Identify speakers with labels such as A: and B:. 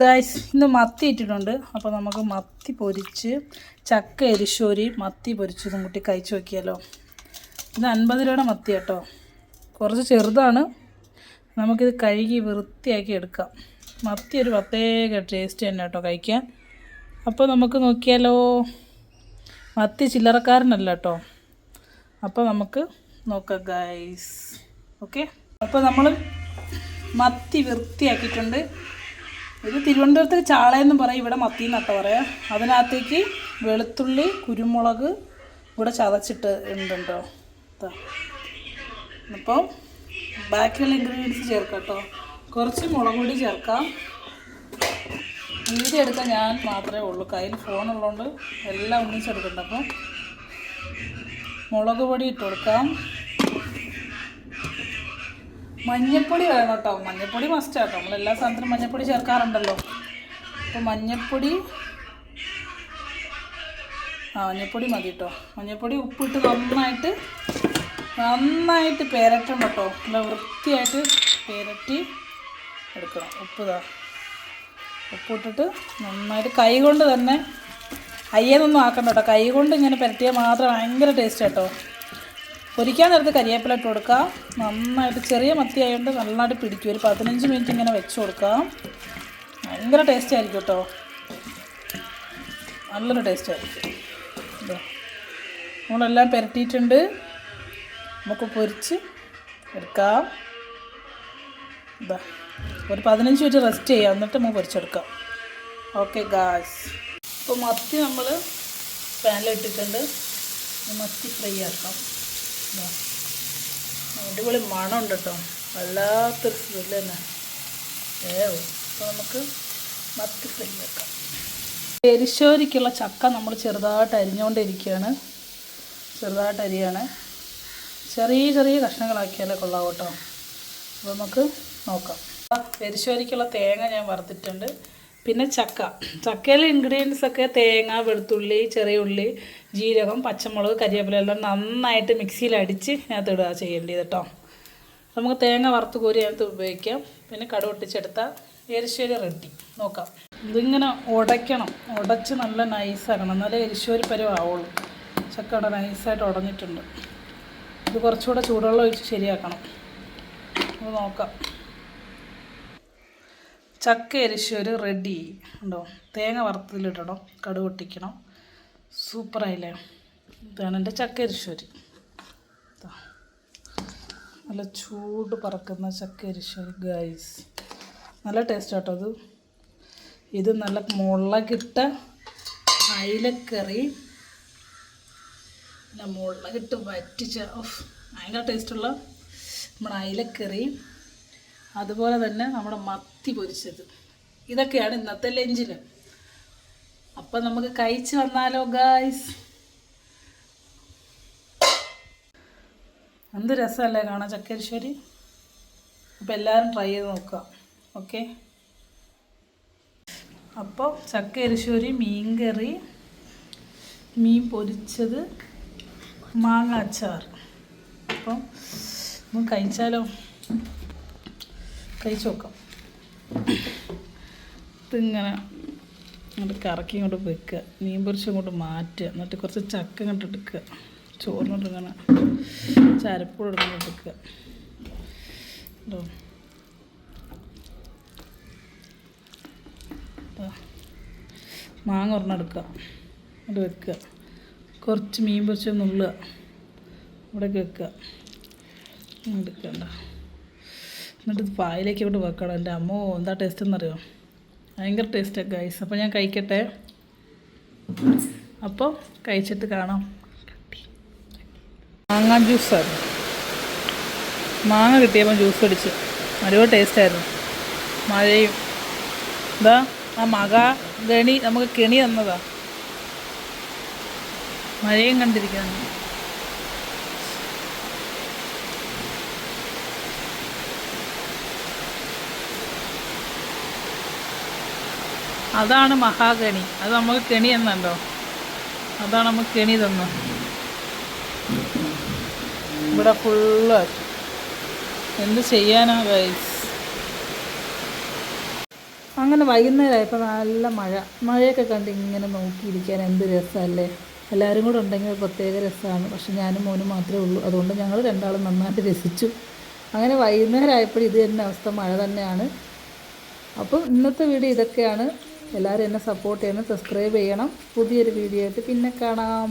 A: Guys ഇന്ന് മത്തി ഇട്ടിട്ടുണ്ട്. അപ്പോൾ നമുക്ക് മത്തി പൊരിച്ച് ചക്ക എരിശോരി മത്തി പൊരിച്ചതും കൂട്ടി കഴിച്ചു നോക്കിയാലോ. ഇത് അൻപത് രൂപയുടെ മത്തി കേട്ടോ. കുറച്ച് ചെറുതാണ്. നമുക്കിത് കഴുകി വൃത്തിയാക്കി എടുക്കാം. മത്തി ഒരു പ്രത്യേക ടേസ്റ്റ് തന്നെ കേട്ടോ കഴിക്കാൻ. അപ്പോൾ നമുക്ക് നോക്കിയാലോ. മത്തി ചില്ലറക്കാരനല്ല കേട്ടോ. അപ്പോൾ നമുക്ക് നോക്കാം ഗൈസ് ഓക്കെ അപ്പോൾ നമ്മൾ മത്തി വൃത്തിയാക്കിയിട്ടുണ്ട്. ഇത് തിരുവനന്തപുരത്ത് ചാളയെന്ന് പറയും ഇവിടെ മത്തി എന്നൊക്കെ പറയാം. അതിനകത്തേക്ക് വെളുത്തുള്ളി കുരുമുളക് ഇവിടെ ചതച്ചിട്ട് ഉണ്ടോ. അപ്പോൾ ബാക്കിയുള്ള ഇൻഗ്രീഡിയൻസ് ചേർക്കാം കേട്ടോ കുറച്ച് മുളക് പൊടി ചേർക്കാം. വീഡിയോ എടുക്കാൻ ഞാൻ മാത്രമേ ഉള്ളൂ. കയ്യിൽ ഫോണുള്ളതുകൊണ്ട് എല്ലാം ഒന്നിച്ചെടുക്കണ്ട അപ്പം മുളക് പൊടി ഇട്ട് കൊടുക്കാം. മഞ്ഞപ്പൊടി വേണം കേട്ടോ മഞ്ഞപ്പൊടി മസ്റ്റ് കേട്ടോ നമ്മൾ എല്ലാ സാധനത്തിനും മഞ്ഞപ്പൊടി ചേർക്കാറുണ്ടല്ലോ. അപ്പോൾ മഞ്ഞപ്പൊടി ആ മഞ്ഞപ്പൊടി മതി കേട്ടോ മഞ്ഞപ്പൊടി ഉപ്പിട്ട് നന്നായിട്ട് നന്നായിട്ട് പേരട്ടണം കേട്ടോ. നല്ല വൃത്തിയായിട്ട് പേരട്ടി എടുക്കണം. ഉപ്പ് ഇതാ. ഉപ്പിട്ടിട്ട് നന്നായിട്ട് കൈ കൊണ്ട് തന്നെ അയ്യതൊന്നും ആക്കണ്ട കേട്ടോ. കൈ കൊണ്ട് ഇങ്ങനെ പുരട്ടിയാൽ മാത്രം ഭയങ്കര ടേസ്റ്റ് കേട്ടോ പൊരിക്കാൻ നേരത്ത് കരിയേപ്പില ഇട്ട് കൊടുക്കാം നന്നായിട്ട് ചെറിയ മത്തി ആയതുകൊണ്ട് നന്നായിട്ട് പിടിക്കും. ഒരു പതിനഞ്ച് മിനിറ്റ് ഇങ്ങനെ വെച്ച് കൊടുക്കാം ഭയങ്കര ടേസ്റ്റ് ആയിരിക്കും കേട്ടോ നല്ലൊരു ടേസ്റ്റ് ആയിരിക്കും. നമ്മളെല്ലാം പുരട്ടിയിട്ടുണ്ട്. നമുക്ക് പൊരിച്ച് എടുക്കാം. ഒരു പതിനഞ്ച് മിനിറ്റ് റെസ്റ്റ് ചെയ്യാം. എന്നിട്ട് നമുക്ക് പൊരിച്ചെടുക്കാം. ഓക്കെ ഗാസ് ഇപ്പോൾ മത്തി നമ്മൾ പാനിലിട്ടിട്ടുണ്ട് മത്തി ഫ്രൈ ആക്കാം. അടിപൊളി മണമുണ്ട് കേട്ടോ വല്ലാത്തൊരു സ്മെല്ല് തന്നെ. ഏ അപ്പോൾ നമുക്ക് മത്തി ഫ്രൈ വെക്കാം. എരിശോരിക്കുള്ള ചക്ക നമ്മൾ ചെറുതായിട്ട് അരിഞ്ഞുകൊണ്ടിരിക്കുകയാണ് ചെറുതായിട്ട് അരിയാണ്. ചെറിയ ചെറിയ കഷ്ണങ്ങളാക്കിയാലേ കൊള്ളാം കേട്ടോ അപ്പോൾ നമുക്ക് നോക്കാം. എരിശോരിക്കുള്ള തേങ്ങ ഞാൻ വറുത്തിട്ടുണ്ട്. പിന്നെ ചക്ക. ചക്കയിലെ ഇൻഗ്രീഡിയൻസ് ഒക്കെ തേങ്ങ വെളുത്തുള്ളി ചെറിയ ഉള്ളി ജീരകം പച്ചമുളക് കരിവേപ്പില എല്ലാം നന്നായിട്ട് മിക്സിയിൽ അടിച്ച് അതിനകത്ത് ഇടുക ചെയ്യേണ്ടത് കേട്ടോ നമുക്ക് തേങ്ങ വറുത്ത് കോരി അതിനകത്ത് ഉപയോഗിക്കാം. പിന്നെ കടുക് ഒട്ടിച്ചെടുത്ത എരിശ്ശേരി റെഡി നോക്കാം. ഇതിങ്ങനെ ഉടയ്ക്കണം. ഉടച്ച് നല്ല നൈസാക്കണം എന്നാലേ എരിശ്ശേരി പരുവാവുള്ളൂ ചക്ക അവിടെ നൈസായിട്ട് ഉടഞ്ഞിട്ടുണ്ട്. ഇത് കുറച്ചുകൂടെ ചൂടുവെള്ളം ഒഴിച്ച് ശരിയാക്കണം. നോക്കാം. ചക്ക എരിശ്ശേരി റെഡി ഉണ്ടോ തേങ്ങ വറുത്തതിലിടണം. കടുക് പൊട്ടിക്കണം. സൂപ്പറായില്ലേ ഇതാണ് എന്റെ ചക്ക എരിശ്ശേരി. നല്ല ചൂട് പറക്കുന്ന ചക്ക എരിശ്ശേരി ഗൈസ് നല്ല ടേസ്റ്റ് കേട്ടോ അത് ഇത് നല്ല മുളകിട്ട അയിലക്കറി. പിന്നെ മുളകിട്ട് വറ്റിച്ച ഭയങ്കര ടേസ്റ്റുള്ള നമ്മുടെ അയിലക്കറി. അതുപോലെ തന്നെ നമ്മുടെ മത്തി പൊരിച്ചത്. ഇതൊക്കെയാണ് ഇന്നത്തെ ലഞ്ചിന് അപ്പം നമുക്ക് കഴിച്ച് വന്നാലോ ഗായ്സ് എന്ത് രസമല്ലേ കാണാൻ ചക്കരിശ്ശേരി അപ്പോൾ എല്ലാവരും ട്രൈ ചെയ്ത് നോക്കുക. ഓക്കെ അപ്പോൾ ചക്ക എരിശ്ശേരി മീൻ കറി മീൻ പൊരിച്ചത് മാങ്ങ അച്ചാർ. അപ്പം കഴിച്ചാലോ? കഴിച്ച് നോക്കാം. ഇതിങ്ങനെ ഇങ്ങോട്ട് കറക്കി ഇങ്ങോട്ട് വെക്കുക. മീൻ പൊരിച്ച് ഇങ്ങോട്ട് മാറ്റുക. എന്നിട്ട് കുറച്ച് ചക്ക ഇങ്ങോട്ട് എടുക്കുക. ചോറിനോട്ട് ഇങ്ങനെ ചരപ്പൂടെ ഇങ്ങോട്ട് എടുക്കുക. കേട്ടോ. മാങ്ങ ഒരെണ്ണം എടുക്കുക. അങ്ങോട്ട് വെക്കുക. കുറച്ച് മീൻ പൊരിച്ച് നുള്ളുക. ഇവിടേക്ക് വെക്കുക. എടുക്കണ്ട എന്നിട്ട് പായലേക്ക് ഇവിടെ വെക്കണം. എന്റെ അമ്മോ എന്താ ടേസ്റ്റ് എന്നറിയോ? ഭയങ്കര ടേസ്റ്റാണ് ഗൈസ് അപ്പോൾ ഞാൻ കഴിക്കട്ടെ? അപ്പോൾ കഴിച്ചിട്ട് കാണാം. മാങ്ങ ജ്യൂസ് ജ്യൂസാണ് മാങ്ങ കിട്ടിയപ്പോൾ ജ്യൂസ് അടിച്ച്. ഒരുപാട് ടേസ്റ്റായിരുന്നു മഴയും. ഇതാ ആ മക ഗണി നമുക്ക് കെണി തന്നതാ. മഴയും കണ്ടിരിക്കുന്നു. അതാണ് മഹാഗണി. അത് നമുക്ക് കെണി എന്നുണ്ടോ അതാണ് നമുക്ക് കെണി തന്നു. ഇവിടെ ഫുള്ള് എന്ത് ചെയ്യാനാ ഗൈസ് അങ്ങനെ വൈകുന്നേരമായപ്പോൾ നല്ല മഴ. മഴയൊക്കെ കണ്ട് ഇങ്ങനെ നോക്കിയിരിക്കാൻ എന്ത് രസമല്ലേ എല്ലാവരും കൂടെ ഉണ്ടെങ്കിൽ പ്രത്യേക രസമാണ്. പക്ഷെ ഞാനും മോനും മാത്രമേ ഉള്ളൂ. അതുകൊണ്ട് ഞങ്ങൾ രണ്ടാളും നന്നായിട്ട് രസിച്ചു. അങ്ങനെ വൈകുന്നേരം ആയപ്പോൾ ഇത് തന്നെ അവസ്ഥ. മഴ തന്നെയാണ്. അപ്പോൾ ഇന്നത്തെ വീഡിയോ ഇതൊക്കെയാണ്. എല്ലാവരും എന്നെ സപ്പോർട്ട് ചെയ്യണം സബ്സ്ക്രൈബ് ചെയ്യണം. പുതിയൊരു വീഡിയോ ആയിട്ട് പിന്നെ കാണാം.